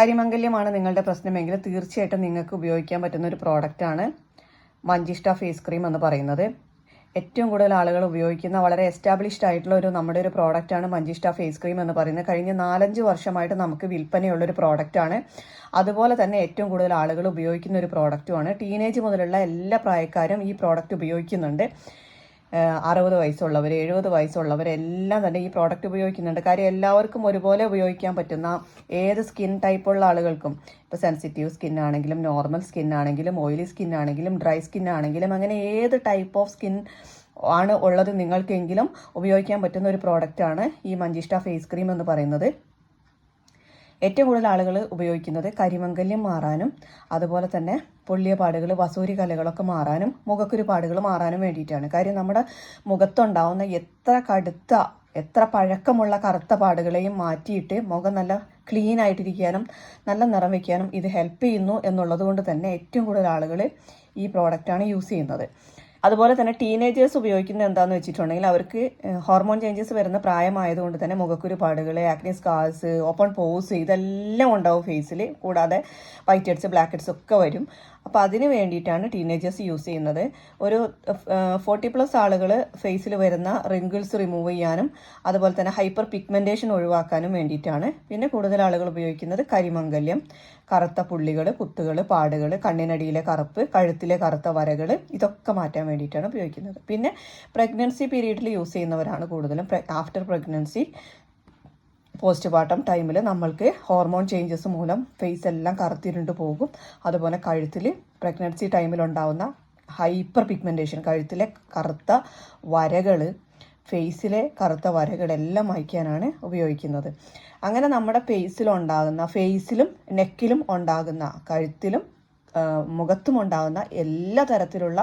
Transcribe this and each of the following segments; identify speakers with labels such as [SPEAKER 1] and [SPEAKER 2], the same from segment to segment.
[SPEAKER 1] കരിമംഗല്യമാണ് നിങ്ങളുടെ പ്രശ്നമെങ്കിൽ തീർച്ചയായിട്ടും നിങ്ങൾക്ക് ഉപയോഗിക്കാൻ പറ്റുന്ന ഒരു പ്രോഡക്റ്റാണ് മഞ്ചിഷ്ട ഫേസ് ക്രീം എന്ന് പറയുന്നത്. ഏറ്റവും കൂടുതൽ ആളുകൾ ഉപയോഗിക്കുന്ന വളരെ എസ്റ്റാബ്ലിഷ്ഡ് ആയിട്ടുള്ള ഒരു നമ്മുടെ ഒരു പ്രോഡക്റ്റാണ് മഞ്ചിഷ്ട ഫേസ് ക്രീം എന്ന് പറയുന്നത്. കഴിഞ്ഞ നാലഞ്ച് വർഷമായിട്ട് നമുക്ക് വിൽപ്പനയുള്ള ഒരു പ്രോഡക്റ്റാണ് അതുപോലെ തന്നെ ഏറ്റവും കൂടുതൽ ആളുകൾ ഉപയോഗിക്കുന്ന ഒരു പ്രോഡക്റ്റുമാണ് ടീനേജ് മുതലുള്ള എല്ലാ പ്രായക്കാരും ഈ പ്രോഡക്റ്റ് ഉപയോഗിക്കുന്നുണ്ട്. അറുപത് വയസ്സുള്ളവർ എഴുപത് വയസ്സുള്ളവർ എല്ലാം തന്നെ ഈ പ്രോഡക്റ്റ് ഉപയോഗിക്കുന്നുണ്ട്. കാര്യം എല്ലാവർക്കും ഒരുപോലെ ഉപയോഗിക്കാൻ പറ്റുന്ന ഏത് സ്കിൻ ടൈപ്പുള്ള ആളുകൾക്കും ഇപ്പോൾ സെൻസിറ്റീവ് സ്കിൻ ആണെങ്കിലും നോർമൽ സ്കിൻ ആണെങ്കിലും ഓയിലി സ്കിൻ ആണെങ്കിലും ഡ്രൈ സ്കിൻ ആണെങ്കിലും അങ്ങനെ ഏത് ടൈപ്പ് ഓഫ് സ്കിൻ ആണ് ഉള്ളത് നിങ്ങൾക്കെങ്കിലും ഉപയോഗിക്കാൻ പറ്റുന്ന ഒരു പ്രോഡക്റ്റാണ് ഈ മഞ്ചിഷ്ട ഫേസ് ക്രീം എന്ന് പറയുന്നത്. ഏറ്റവും കൂടുതൽ ആളുകൾ ഉപയോഗിക്കുന്നത് കരിമംഗല്യം മാറാനും അതുപോലെ തന്നെ പൊള്ളിയ പാടുകൾ വസൂരി കലകളൊക്കെ മാറാനും മുഖക്കുരു പാടുകൾ മാറാനും വേണ്ടിയിട്ടാണ്. കാര്യം നമ്മുടെ മുഖത്തുണ്ടാവുന്ന എത്ര കടുത്ത എത്ര പഴക്കമുള്ള കറുത്ത പാടുകളെയും മാറ്റിയിട്ട് മുഖം നല്ല ക്ലീൻ ആയിട്ടിരിക്കാനും നല്ല നിറം വയ്ക്കാനും ഇത് ഹെൽപ്പ് ചെയ്യുന്നു എന്നുള്ളത് കൊണ്ട് തന്നെ ഏറ്റവും കൂടുതൽ ആളുകൾ ഈ പ്രോഡക്റ്റാണ് യൂസ് ചെയ്യുന്നത്. അതുപോലെ തന്നെ ടീനേജേഴ്സ് ഉപയോഗിക്കുന്ന എന്താണെന്ന് വെച്ചിട്ടുണ്ടെങ്കിൽ അവർക്ക് ഹോർമോൺ ചേഞ്ചസ് വരുന്ന പ്രായമായതുകൊണ്ട് തന്നെ മുഖക്കുരു പാടുകൾ ആക്നി സ്കാർസ് ഓപ്പൺ പോസ് ഇതെല്ലാം ഉണ്ടാവും ഫേസിൽ കൂടാതെ വൈറ്റ് ഹെഡ്സ് ബ്ലാക്ക് ഹെഡ്സ് ഒക്കെ വരും. അപ്പോൾ അതിന് വേണ്ടിയിട്ടാണ് ടീനേജേഴ്സ് യൂസ് ചെയ്യുന്നത്. ഒരു ഫോർട്ടി പ്ലസ് ആളുകൾ ഫേസിൽ വരുന്ന റിങ്കിൾസ് റിമൂവ് ചെയ്യാനും അതുപോലെ തന്നെ ഹൈപ്പർ പിഗ്മെന്റേഷൻ ഒഴിവാക്കാനും വേണ്ടിയിട്ടാണ്. പിന്നെ കൂടുതൽ ആളുകൾ ഉപയോഗിക്കുന്നത് കരിമംഗല്യം കറുത്ത പുള്ളികൾ കുത്തുകൾ പാടുകൾ കണ്ണിനടിയിലെ കറുപ്പ് കഴുത്തിലെ കറുത്ത വരകൾ ഇതൊക്കെ മാറ്റാൻ വേണ്ടിയിട്ടാണ് ഉപയോഗിക്കുന്നത്. പിന്നെ പ്രഗ്നൻസി പീരീഡിൽ യൂസ് ചെയ്യുന്നവരാണ് കൂടുതലും. ആഫ്റ്റർ പ്രഗ്നൻസി പോസ്റ്റ് പാർട്ടം ടൈമിൽ നമ്മൾക്ക് ഹോർമോൺ ചേഞ്ചസ് മൂലം ഫേസ് എല്ലാം കറുത്തിരുണ്ട് പോകും. അതുപോലെ കഴുത്തിൽ പ്രഗ്നൻസി ടൈമിലുണ്ടാവുന്ന ഹൈപ്പർ പിഗ്മെന്റേഷൻ കഴുത്തിലെ കറുത്ത വരകൾ ഫേസിലെ കറുത്ത വരകളെല്ലാം മായ്ക്കാനാണ് ഉപയോഗിക്കുന്നത്. അങ്ങനെ നമ്മുടെ ഫേസിലുണ്ടാകുന്ന ഫേസിലും നെക്കിലും ഉണ്ടാകുന്ന കഴുത്തിലും മുഖത്തും ഉണ്ടാകുന്ന എല്ലാ തരത്തിലുള്ള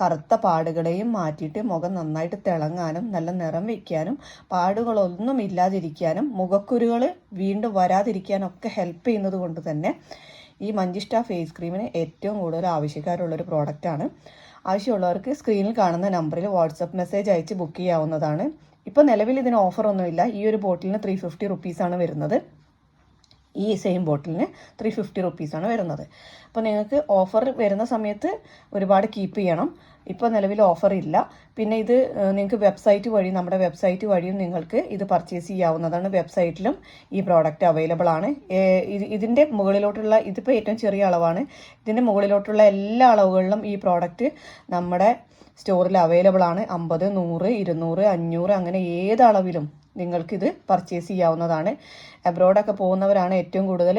[SPEAKER 1] കറുത്ത പാടുകളെയും മാറ്റിയിട്ട് മുഖം നന്നായിട്ട് തിളങ്ങാനും നല്ല നിറം വയ്ക്കാനും പാടുകളൊന്നും ഇല്ലാതിരിക്കാനും മുഖക്കുരുകൾ വീണ്ടും വരാതിരിക്കാനും ഒക്കെ ഹെൽപ്പ് ചെയ്യുന്നത് കൊണ്ട് തന്നെ ഈ മഞ്ചിഷ്ട ഫേസ് ക്രീമിന് ഏറ്റവും കൂടുതൽ ആവശ്യക്കാരുള്ളൊരു പ്രോഡക്റ്റാണ് ആവശ്യമുള്ളവർക്ക് സ്ക്രീനിൽ കാണുന്ന നമ്പറിൽ വാട്സപ്പ് മെസ്സേജ് അയച്ച് ബുക്ക് ചെയ്യാവുന്നതാണ്. ഇപ്പോൾ നിലവിൽ ഇതിന് ഓഫറൊന്നുമില്ല ഈ ഒരു ബോട്ടിലിന് ത്രീ ഫിഫ്റ്റി റുപ്പീസാണ് വരുന്നത്. ഈ സെയിം ബോട്ടിലിന് ത്രീ ഫിഫ്റ്റി റുപ്പീസാണ് വരുന്നത്. അപ്പോൾ നിങ്ങൾക്ക് ഓഫർ വരുന്ന സമയത്ത് ഒരുപാട് കീപ്പ് ചെയ്യണം. ഇപ്പോൾ നിലവിൽ ഓഫർ ഇല്ല. പിന്നെ ഇത് നിങ്ങൾക്ക് വെബ്സൈറ്റ് വഴി നമ്മുടെ വെബ്സൈറ്റ് വഴിയും നിങ്ങൾക്ക് ഇത് പർച്ചേസ് ചെയ്യാവുന്നതാണ്. വെബ്സൈറ്റിലും ഈ പ്രോഡക്റ്റ് അവൈലബിൾ ആണ്. ഇതിന്റെ മുകളിലോട്ടുള്ള ഇതിപ്പോൾ ഏറ്റവും ചെറിയ അളവാണ്. ഇതിന്റെ മുകളിലോട്ടുള്ള എല്ലാ അളവുകളിലും ഈ പ്രോഡക്റ്റ് നമ്മുടെ സ്റ്റോറിൽ അവൈലബിൾ ആണ്. അമ്പത് നൂറ് ഇരുന്നൂറ് അഞ്ഞൂറ് അങ്ങനെ ഏത് അളവിലും. നിങ്ങൾക്കിത് പർച്ചേസ് ചെയ്യാവുന്നതാണ്. അബ്രോഡൊക്കെ പോകുന്നവരാണ് ഏറ്റവും കൂടുതൽ